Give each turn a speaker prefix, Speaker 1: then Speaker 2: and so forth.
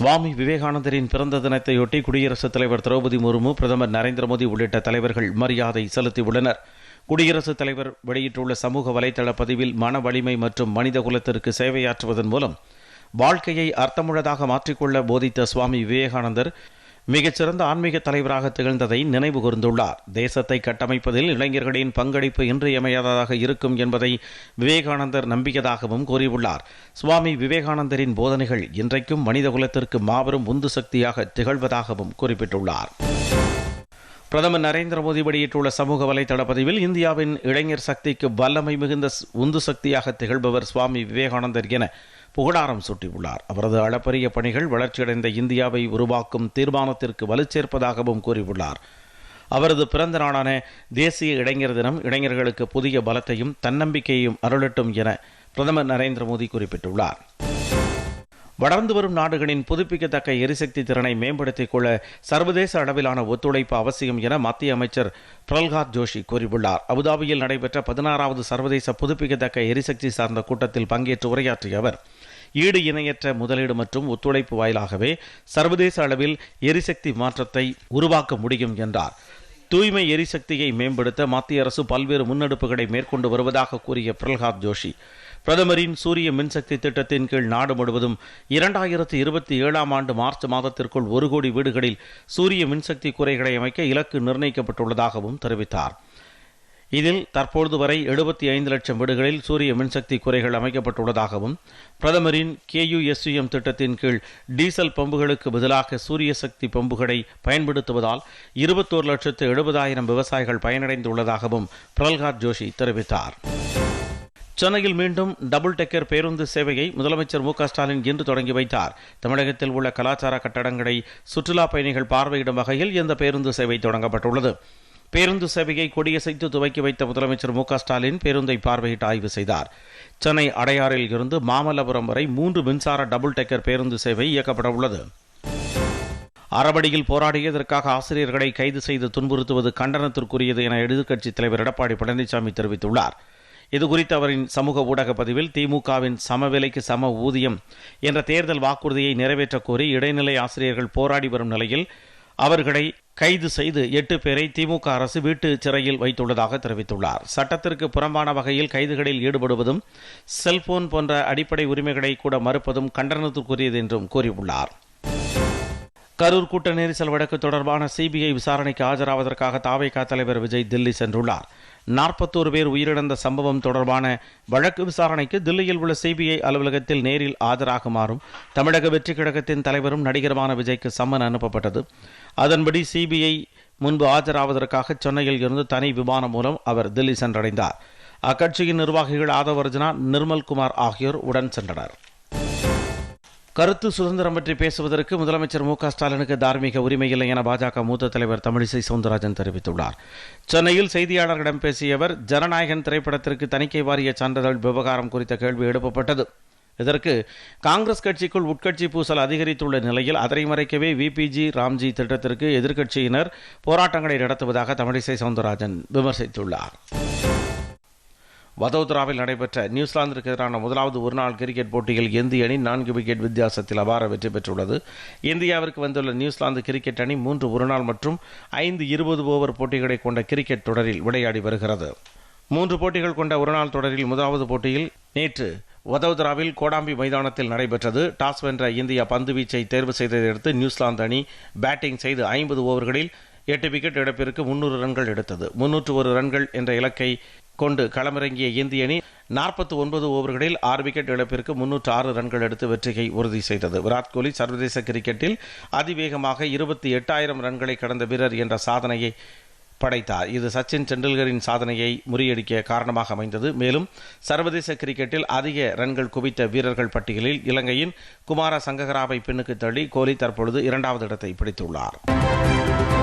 Speaker 1: சுவாமி விவேகானந்தரின் பிறந்த தினத்தையொட்டி குடியரசுத் தலைவர் திரௌபதி முர்மு பிரதமர் நரேந்திர மோடி உள்ளிட்ட தலைவர்கள் மரியாதை செலுத்தியுள்ளனர் குடியரசுத் தலைவர் வெளியிட்டுள்ள சமூக வலைதள பதிவில் மன வலிமை மற்றும் மனித குலத்திற்கு சேவையாற்றுவதன் மூலம் வாழ்க்கையை அர்த்தமுள்ளதாக மாற்றிக்கொள்ள போதித்த சுவாமி விவேகானந்தர் மிகச்சிறந்த ஆன்மீக தலைவராக திகழ்ந்ததை நினைவு கூர்ந்துள்ளார் தேசத்தை கட்டமைப்பதில் இளைஞர்களின் பங்களிப்பு இன்றியமையாததாக இருக்கும் என்பதை விவேகானந்தர் நம்பியதாகவும் கூறியுள்ளார் சுவாமி விவேகானந்தரின் போதனைகள் இன்றைக்கும் மனிதகுலத்திற்கு மாபெரும் உந்து சக்தியாக திகழ்வதாகவும் குறிப்பிட்டுள்ளார் பிரதமர் நரேந்திர மோடி வெளியிட்டுள்ள சமூக வலைதள பதிவில் இந்தியாவின் இளைஞர் சக்திக்கு வல்லமை மிகுந்த உந்து சக்தியாக திகழ்பவர் சுவாமி விவேகானந்தர் என புகழாரம் சூட்டியுள்ளார் அவரது அளப்பரிய பணிகள் வளர்ச்சியடைந்த இந்தியாவை உருவாக்கும் தீர்மானத்திற்கு வலுச்சேர்ப்பதாகவும் கூறியுள்ளார் அவரது பிறந்த நாளான தேசிய இளைஞர் தினம் இளைஞர்களுக்கு புதிய பலத்தையும் தன்னம்பிக்கையையும் அருளட்டும் என பிரதமர் நரேந்திர மோடி குறிப்பிட்டுள்ளார் வளர்ந்து வரும் நாடுகளின் புதுப்பிக்கத்தக்க எரிசக்தி திறனை மேம்படுத்திக் கொள்ள சர்வதேச அளவிலான ஒத்துழைப்பு அவசியம் என மத்திய அமைச்சர் பிரல்காத் ஜோஷி கூறியுள்ளார் அபுதாபியில் நடைபெற்ற பதினாறாவது சர்வதேச புதுப்பிக்கத்தக்க எரிசக்தி சார்ந்த கூட்டத்தில் பங்கேற்று உரையாற்றிய அவர் ஈடு இணையற்ற முதலீடு மற்றும் ஒத்துழைப்பு வாயிலாகவே சர்வதேச அளவில் எரிசக்தி மாற்றத்தை உருவாக்க முடியும் என்றார் தூய்மை எரிசக்தியை மேம்படுத்த மத்திய அரசு பல்வேறு முன்னெடுப்புகளை மேற்கொண்டு வருவதாக கூறிய பிரல்ஹாத் ஜோஷி பிரதமரின் சூரிய மின்சக்தி திட்டத்தின் கீழ் நாடு முழுவதும் இரண்டாயிரத்தி இருபத்தி ஏழாம் ஆண்டு மார்ச் மாதத்திற்குள் ஒரு கோடி வீடுகளில் சூரிய மின்சக்தி குறைகளை அமைக்க இலக்கு நிர்ணயிக்கப்பட்டுள்ளதாகவும் தெரிவித்தார் இதில் தற்பொழுது வரை எழுபத்தி ஐந்து லட்சம் வீடுகளில் சூரிய மின்சக்தி குறைகள் அமைக்கப்பட்டுள்ளதாகவும் பிரதமரின் கேயுஎஸ்யுஎம் திட்டத்தின் கீழ் டீசல் பம்புகளுக்கு பதிலாக சூரிய சக்தி பம்புகளை பயன்படுத்துவதால் இருபத்தோரு லட்சத்து எழுபதாயிரம் விவசாயிகள் பயனடைந்துள்ளதாகவும் பிரல்காத் ஜோஷி தெரிவித்தார் சென்னையில் மீண்டும் டபுள் டெக்கர் பேருந்து சேவையை முதலமைச்சர் மு ஸ்டாலின் இன்று தொடங்கி வைத்தார் தமிழகத்தில் உள்ள கலாச்சார கட்டடங்களை சுற்றுலா பயணிகள் பார்வையிடும் வகையில் இந்த பேருந்து சேவை தொடங்கப்பட்டுள்ளது பேருந்து சேவையை கொடியசைத்து துவக்கி வைத்த முதலமைச்சர் மு ஸ்டாலின் பேருந்தை பார்வையிட்டு ஆய்வு செய்தார் சென்னை அடையாறில் இருந்து மாமல்லபுரம் வரை மூன்று மின்சார டபுள் டெக்கர் பேருந்து சேவை இயக்கப்பட உள்ளது அறபடியில் போராடியதற்காக ஆசிரியர்களை கைது செய்து துன்புறுத்துவது கண்டனத்திற்குரியது என எதிர்க்கட்சித் தலைவர் எடப்பாடி பழனிசாமி தெரிவித்துள்ளார் இதுகுறித்து அவரின் சமூக ஊடக பதிவில் திமுகவின் சமவிலைக்கு சம ஊதியம் என்ற தேர்தல் வாக்குறுதியை நிறைவேற்றக் கோரி இடைநிலை ஆசிரியர்கள் போராடி வரும் நிலையில் அவர்களை கைது செய்து எட்டு பேரை திமுக அரசு வீட்டு சிறையில் வைத்துள்ளதாக தெரிவித்துள்ளார் சட்டத்திற்கு புறம்பான வகையில் கைதுகளில் ஈடுபடுவதும் செல்போன் போன்ற அடிப்படை உரிமைகளை கூட மறுப்பதும் கண்டனத்துக்குரியது என்றும் கூறியுள்ளார் கரூர் கூட்ட நெரிசல் வழக்கு தொடர்பான சிபிஐ விசாரணைக்கு ஆஜராவதற்காக தாவைக்கா தலைவர் விஜய் தில்லி சென்றுள்ளார் நாற்பத்தோரு பேர் உயிரிழந்த சம்பவம் தொடர்பான வழக்கு விசாரணைக்கு தில்லியில் உள்ள சிபிஐ அலுவலகத்தில் நேரில் ஆஜராகுமாறும் தமிழக வெற்றி கழகத்தின் தலைவரும் நடிகருமான விஜய்க்கு சம்மன் அனுப்பப்பட்டது அதன்படி சிபிஐ முன்பு ஆஜராவதற்காக சென்னையில் இருந்து தனி விமானம் மூலம் அவர் தில்லி சென்றடைந்தார் அக்கட்சியின் நிர்வாகிகள் ஆதவர்ஜனா நிர்மல்குமார் நிர்மல் குமார் ஆகியோர் உடன் சென்றனர் கருத்து சுதந்திரம் பற்றி பேசுவதற்கு முதலமைச்சர் மு ஸ்டாலினுக்கு தார்மீக உரிமை இல்லை என பாஜக மூத்த தலைவர் தமிழிசை சவுந்தரராஜன் தெரிவித்துள்ளார் சென்னையில் செய்தியாளர்களிடம் பேசிய அவர் ஜனநாயகன் திரைப்படத்திற்கு தணிக்கை வாரிய சான்றிதழ் விவகாரம் குறித்த கேள்வி எழுப்பப்பட்டது இதற்கு காங்கிரஸ் கட்சிக்குள் உட்கட்சி பூசல் அதிகரித்துள்ள நிலையில் அதனை மறைக்கவே விபிஜி ராம்ஜி திட்டத்திற்கு எதிர்க்கட்சியினர் போராட்டங்களை நடத்துவதாக தமிழிசை சவுந்தரராஜன் விமர்சித்துள்ளார் வதோதராவில் நடைபெற்ற நியூசிலாந்திற்கு எதிரான முதலாவது ஒருநாள் கிரிக்கெட் போட்டியில் இந்திய அணி நான்கு விக்கெட் வித்தியாசத்தில் அபார வெற்றி பெற்றுள்ளது இந்தியாவிற்கு வந்துள்ள நியூசிலாந்து கிரிக்கெட் அணி மூன்று ஒருநாள் மற்றும் ஐந்து இருபது ஓவர் போட்டிகளை கொண்ட கிரிக்கெட் தொடரில் விளையாடி வருகிறது மூன்று போட்டிகள் கொண்ட ஒருநாள் தொடரில் முதலாவது போட்டியில் நேற்று வதோதராவில் கோடாம்பி மைதானத்தில் நடைபெற்றது டாஸ் வென்ற இந்தியா பந்து வீச்சை தேர்வு செய்ததை அடுத்து நியூசிலாந்து அணி பேட்டிங் செய்து ஐம்பது ஓவர்களில் எட்டு விக்கெட் இழப்பிற்கு முன்னூறு ரன்கள் எடுத்தது முன்னூற்று ஒரு ரன்கள் என்ற இலக்கை கொண்டு களமிறங்கிய இந்திய அணி நாற்பத்தி ஒன்பது ஓவர்களில் ஆறு விக்கெட் இழப்பிற்கு முன்னூற்று ஆறு ரன்கள் எடுத்து வெற்றியை உறுதி செய்தது விராட் கோலி சர்வதேச கிரிக்கெட்டில் அதிவேகமாக இருபத்தி எட்டாயிரம் ரன்களை கடந்த வீரர் என்ற சாதனையை படைத்தார் இது சச்சின் டெண்டுல்கரின் சாதனையை முறியடிக்க காரணமாக அமைந்தது மேலும் சர்வதேச கிரிக்கெட்டில் அதிக ரன்கள் குவித்த வீரர்கள் பட்டியலில் இலங்கையின் குமார சங்ககராவை பின்னுக்கு தள்ளி கோலி தற்பொழுது இரண்டாவது இடத்தை பிடித்துள்ளார்